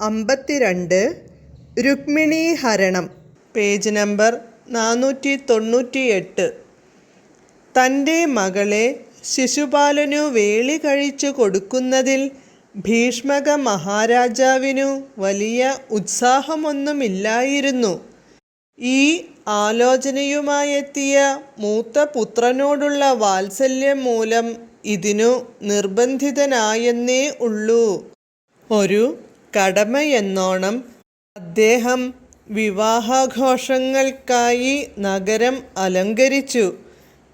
അമ്പത്തിരണ്ട് രുക്മിണി ഹരണം. Page number നാനൂറ്റി തൊണ്ണൂറ്റി എട്ട് തന്റെ മകളെ ശിശുപാലനു വേളി കഴിച്ചു കൊടുക്കുന്നതിൽ ഭീഷ്മക മഹാരാജാവിനു വലിയ ഉത്സാഹമൊന്നുമില്ലായിരുന്നു. ഈ ആലോചനയുമായെത്തിയ മൂത്ത പുത്രനോടുള്ള വാത്സല്യം മൂലം ഇതിനു നിർബന്ധിതനായെന്നേ ഉള്ളൂ. ഒരു കടമയെന്നോണം അദ്ദേഹം വിവാഹാഘോഷങ്ങൾക്കായി നഗരം അലങ്കരിച്ചു.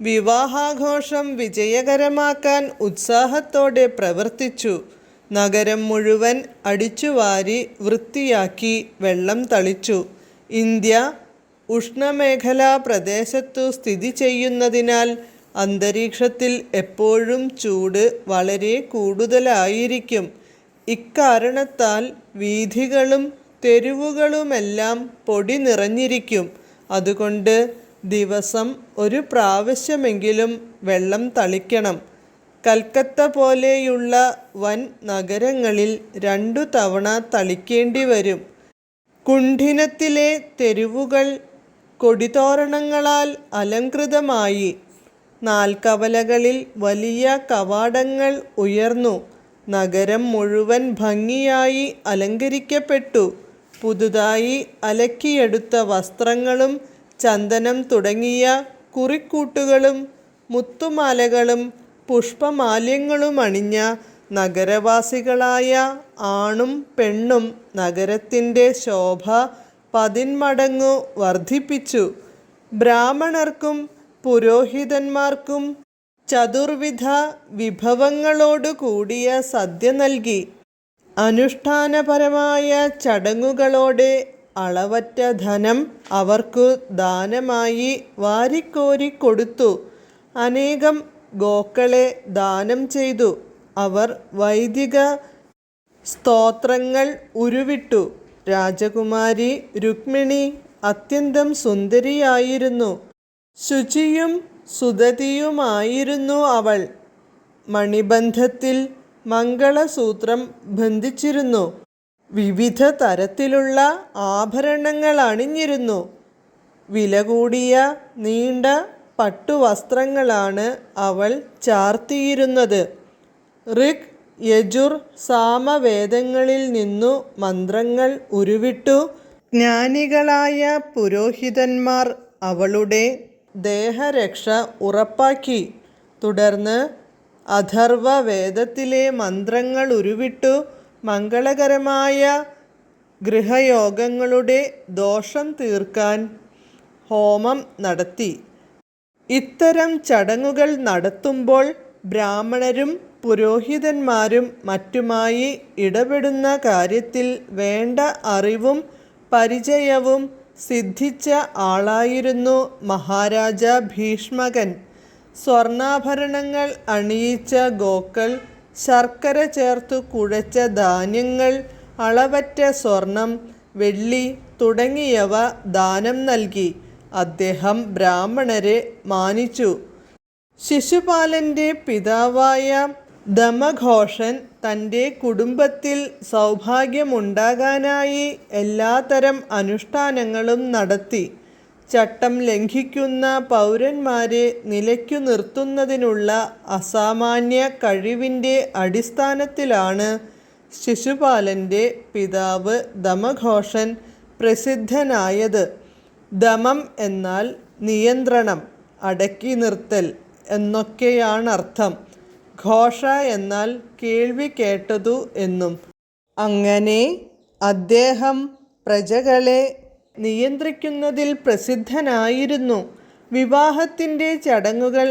വിവാഹാഘോഷം വിജയകരമാക്കാൻ ഉത്സാഹത്തോടെ പ്രവർത്തിച്ചു. നഗരം മുഴുവൻ അടിച്ചുവാരി വൃത്തിയാക്കി വെള്ളം തളിച്ചു. ഇന്ത്യ ഉഷ്ണമേഖലാ പ്രദേശത്തു സ്ഥിതി ചെയ്യുന്നതിനാൽ അന്തരീക്ഷത്തിൽ എപ്പോഴും ചൂട് വളരെ കൂടുതലായിരിക്കും. ഇക്കാരണത്താൽ വീഥികളും തെരുവുകളുമെല്ലാം പൊടി നിറഞ്ഞിരിക്കും. അതുകൊണ്ട് ദിവസം ഒരു പ്രാവശ്യമെങ്കിലും വെള്ളം തളിക്കണം. കൽക്കത്ത പോലെയുള്ള വൻ നഗരങ്ങളിൽ രണ്ടു തവണ തളിക്കേണ്ടി വരും. കുണ്ഠിനത്തിലെ തെരുവുകൾ കൊടിതോരണങ്ങളാൽ അലങ്കൃതമായി നാൽക്കവലകളിൽ വലിയ കവാടങ്ങൾ ഉയർന്നു. നഗരം മുഴുവൻ ഭംഗിയായി അലങ്കരിക്കപ്പെട്ടു. പുതുതായി അലക്കിയെടുത്ത വസ്ത്രങ്ങളും ചന്ദനം തുടങ്ങിയ കുറിക്കൂട്ടുകളും മുത്തുമാലകളും പുഷ്പമാലയങ്ങളും അണിഞ്ഞ നഗരവാസികളായ ആണും പെണ്ണും നഗരത്തിന്റെ ശോഭ പതിന്മടങ്ങു വർദ്ധിപ്പിച്ചു. ബ്രാഹ്മണർക്കും പുരോഹിതന്മാർക്കും ചതുർവിധ വിഭവങ്ങളോടു കൂടിയ സദ്യ നൽകി. അനുഷ്ഠാനപരമായ ചടങ്ങുകളോടെ അളവറ്റ ധനം അവർക്കു ദാനമായി വാരിക്കോരി കൊടുത്തു. അനേകം ഗോക്കളെ ദാനം ചെയ്തു. അവർ വൈദിക സ്തോത്രങ്ങൾ ഉരുവിട്ടു. രാജകുമാരി രുക്മിണി അത്യന്തം സുന്ദരിയായിരുന്നു. ശുചിയും സുതതിയുമായിരുന്നു അവൾ. മണിബന്ധത്തിൽ മംഗളസൂത്രം ബന്ധിച്ചിരുന്നു. വിവിധ തരത്തിലുള്ള ആഭരണങ്ങൾ അണിഞ്ഞിരുന്നു വില കൂടിയ നീണ്ട പട്ടുവസ്ത്രങ്ങളാണ് അവൾ ചാർത്തിയിരുന്നത്. ഋഗ് യജുർ സാമവേദങ്ങളിൽ നിന്നു മന്ത്രങ്ങൾ ഉരുവിട്ടു. ജ്ഞാനികളായ പുരോഹിതന്മാർ അവളുടെ ദേഹരക്ഷ ഉറപ്പാക്കി. തുടർന്ന് അഥർവ വേദത്തിലെ മന്ത്രങ്ങൾ ഉരുവിട്ടു. മംഗളകരമായ ഗൃഹയോഗങ്ങളുടെ ദോഷം തീർക്കാൻ ഹോമം നടത്തി. ഇത്തരം ചടങ്ങുകൾ നടത്തുമ്പോൾ ബ്രാഹ്മണരും പുരോഹിതന്മാരും മറ്റുമായി ഇടപെടുന്ന കാര്യത്തിൽ വേണ്ട അറിവും പരിചയവും സിദ്ധിച്ച ആളായിരുന്നു മഹാരാജ ഭീഷ്മകൻ. സ്വർണാഭരണങ്ങൾ അണിയിച്ച ഗോക്കൾ ശർക്കര ചേർത്തു കുഴച്ച ധാന്യങ്ങൾ അളവറ്റ സ്വർണം വെള്ളി തുടങ്ങിയവ ദാനം നൽകി. അദ്ദേഹം ബ്രാഹ്മണരെ മാനിച്ചു. ശിശുപാലന്റെ പിതാവായ ദമഘോഷൻ തന്റെ കുടുംബത്തിൽ സൗഭാഗ്യമുണ്ടാകാനായി എല്ലാത്തരം അനുഷ്ഠാനങ്ങളും നടത്തി. ചട്ടം ലംഘിക്കുന്ന പൗരന്മാരെ നിലയ്ക്കു നിർത്തുന്നതിനുള്ള അസാമാന്യ കഴിവിന്റെ അടിസ്ഥാനത്തിലാണ് ശിശുപാലന്റെ പിതാവ് ദമഘോഷൻ പ്രസിദ്ധനായത്. ദമം എന്നാൽ നിയന്ത്രണം അടക്കി നിർത്തൽ എന്നൊക്കെയാണർത്ഥം. ഘോഷ എന്നാൽ കേൾവി കേട്ടതു എന്നും. അങ്ങനെ അദ്ദേഹം പ്രജകളെ നിയന്ത്രിക്കുന്നതിൽ പ്രസിദ്ധനായിരുന്നു. വിവാഹത്തിന്റെ ചടങ്ങുകൾ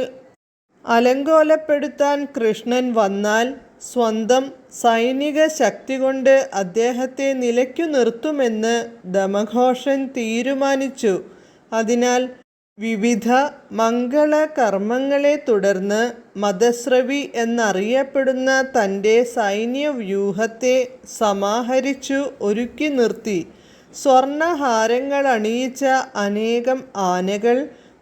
അലങ്കോലപ്പെടുത്താൻ കൃഷ്ണൻ വന്നാൽ സ്വന്തം സൈനിക ശക്തി കൊണ്ട് അദ്ദേഹത്തെ നിലയ്ക്കു നിർത്തുമെന്ന് ദമഘോഷൻ തീരുമാനിച്ചു. അതിനാൽ വിവിധ മംഗള കർമ്മങ്ങളെ തുടർന്ന് മതസ്രവി എന്നറിയപ്പെടുന്ന തന്റെ സൈന്യവ്യൂഹത്തെ സമാഹരിച്ചു ഒരുക്കി നിർത്തി. സ്വർണഹാരങ്ങളണിയിച്ച അനേകം ആനകൾ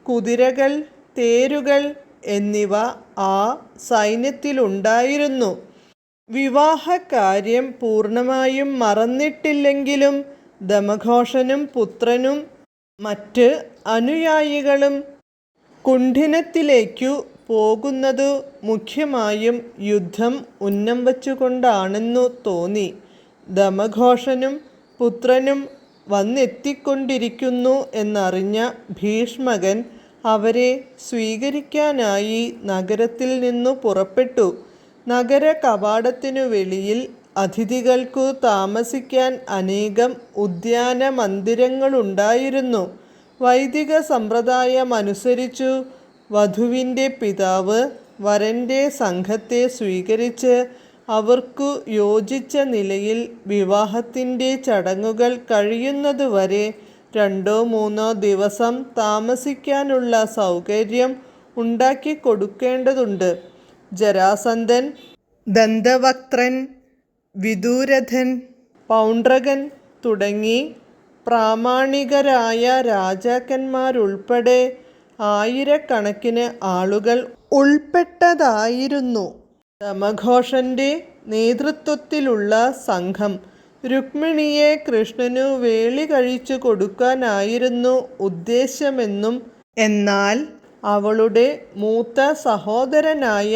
കുതിരകൾ തേരുകൾ എന്നിവ ആ സൈന്യത്തിലുണ്ടായിരുന്നു. വിവാഹകാര്യം പൂർണമായും മറന്നിട്ടില്ലെങ്കിലും ദമഘോഷനും പുത്രനും മറ്റ് അനുയായികളും കുണ്ഠിനത്തിലേക്കു പോകുന്നതു മുഖ്യമായും യുദ്ധം ഉന്നം വച്ചുകൊണ്ടാണെന്നു തോന്നി. ദമഘോഷനും പുത്രനും വന്നെത്തിക്കൊണ്ടിരിക്കുന്നു എന്നറിഞ്ഞ ഭീഷ്മകൻ അവരെ സ്വീകരിക്കാനായി നഗരത്തിൽ നിന്നു പുറപ്പെട്ടു. നഗര കവാടത്തിനു വെളിയിൽ അതിഥികൾക്കു താമസിക്കാൻ അനേകം ഉദ്യാന മന്ദിരങ്ങളുണ്ടായിരുന്നു വൈദിക സമ്പ്രദായമനുസരിച്ചു വധുവിന്റെ പിതാവ് വരന്റെ സംഘത്തെ സ്വീകരിച്ച് അവർക്കു യോജിച്ച നിലയിൽ വിവാഹത്തിന്റെ ചടങ്ങുകൾ കഴിയുന്നതുവരെ രണ്ടോ മൂന്നോ ദിവസം താമസിക്കാനുള്ള സൗകര്യം ഉണ്ടാക്കി കൊടുക്കേണ്ടതുണ്ട് ജരാസന്ധൻ ദന്തവക്ത്രൻ വിദൂരഥൻ പൗണ്ഡ്രകൻ തുടങ്ങി പ്രാമാണികരായ രാജാക്കന്മാരുൾപ്പെടെ ആയിരക്കണക്കിന് ആളുകൾ ഉൾപ്പെട്ടതായിരുന്നു. ദമഘോഷന്റെ നേതൃത്വത്തിലുള്ള സംഘം രുക്മിണിയെ കൃഷ്ണനു വേളി കഴിച്ചു കൊടുക്കാനായിരുന്നു ഉദ്ദേശ്യമെന്നും എന്നാൽ അവളുടെ മൂത്ത സഹോദരനായ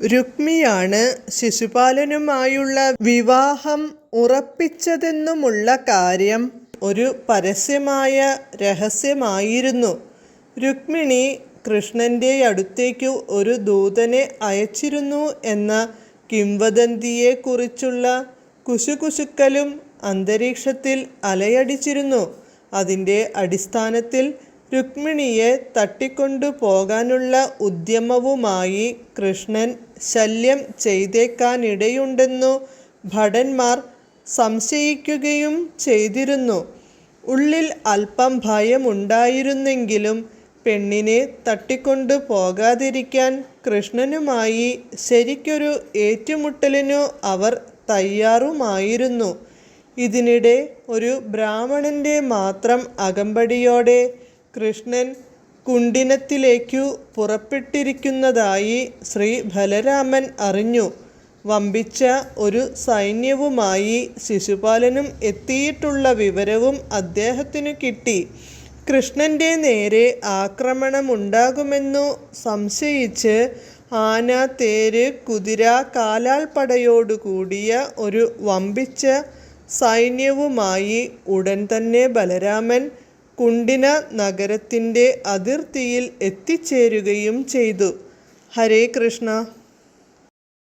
രുക്മിയാണ് ശിശുപാലനുമായുള്ള വിവാഹം ഉറപ്പിച്ചതെന്നുമുള്ള കാര്യം ഒരു പരസ്യമായ രഹസ്യമായിരുന്നു. രുക്മിണി കൃഷ്ണന്റെ അടുത്തേക്ക് ഒരു ദൂതനെ അയച്ചിരുന്നു എന്ന കിംവദന്തിയെക്കുറിച്ചുള്ള കുശുകുശുക്കലും അന്തരീക്ഷത്തിൽ അലയടിച്ചിരുന്നു. അതിന്റെ അടിസ്ഥാനത്തിൽ രുക്മിണിയെ തട്ടിക്കൊണ്ടു പോകാനുള്ള ഉദ്യമവുമായി കൃഷ്ണൻ ശല്യം ചെയ്തേക്കാനിടയുണ്ടെന്നു ഭടന്മാർ സംശയിക്കുകയും ചെയ്തിരുന്നു. ഉള്ളിൽ അല്പം ഭയമുണ്ടായിരുന്നെങ്കിലും പെണ്ണിനെ തട്ടിക്കൊണ്ടു പോകാതിരിക്കാൻ കൃഷ്ണനുമായി ശരിക്കൊരു ഏറ്റുമുട്ടലിനു അവർ തയ്യാറുമായിരുന്നു. ഇതിനിടെ ഒരു ബ്രാഹ്മണന്റെ മാത്രം അകമ്പടിയോടെ കൃഷ്ണൻ കുണ്ടിനത്തിലേക്കു പുറപ്പെട്ടിരിക്കുന്നതായി ശ്രീ ബലരാമൻ അറിഞ്ഞു. വമ്പിച്ച ഒരു സൈന്യവുമായി ശിശുപാലനും എത്തിയിട്ടുള്ള വിവരവും അദ്ദേഹത്തിനു കിട്ടി. കൃഷ്ണന്റെ നേരെ ആക്രമണമുണ്ടാകുമെന്നു സംശയിച്ച് ആന തേര് കുതിര കാലാൾപ്പടയോടു കൂടിയ ഒരു വമ്പിച്ച സൈന്യവുമായി ഉടൻ തന്നെ ബലരാമൻ കുണ്ടിന നഗരത്തിന്റെ അതിർത്തിയിൽ എത്തിച്ചേരുകയും ചെയ്തു. ഹരേ കൃഷ്ണ.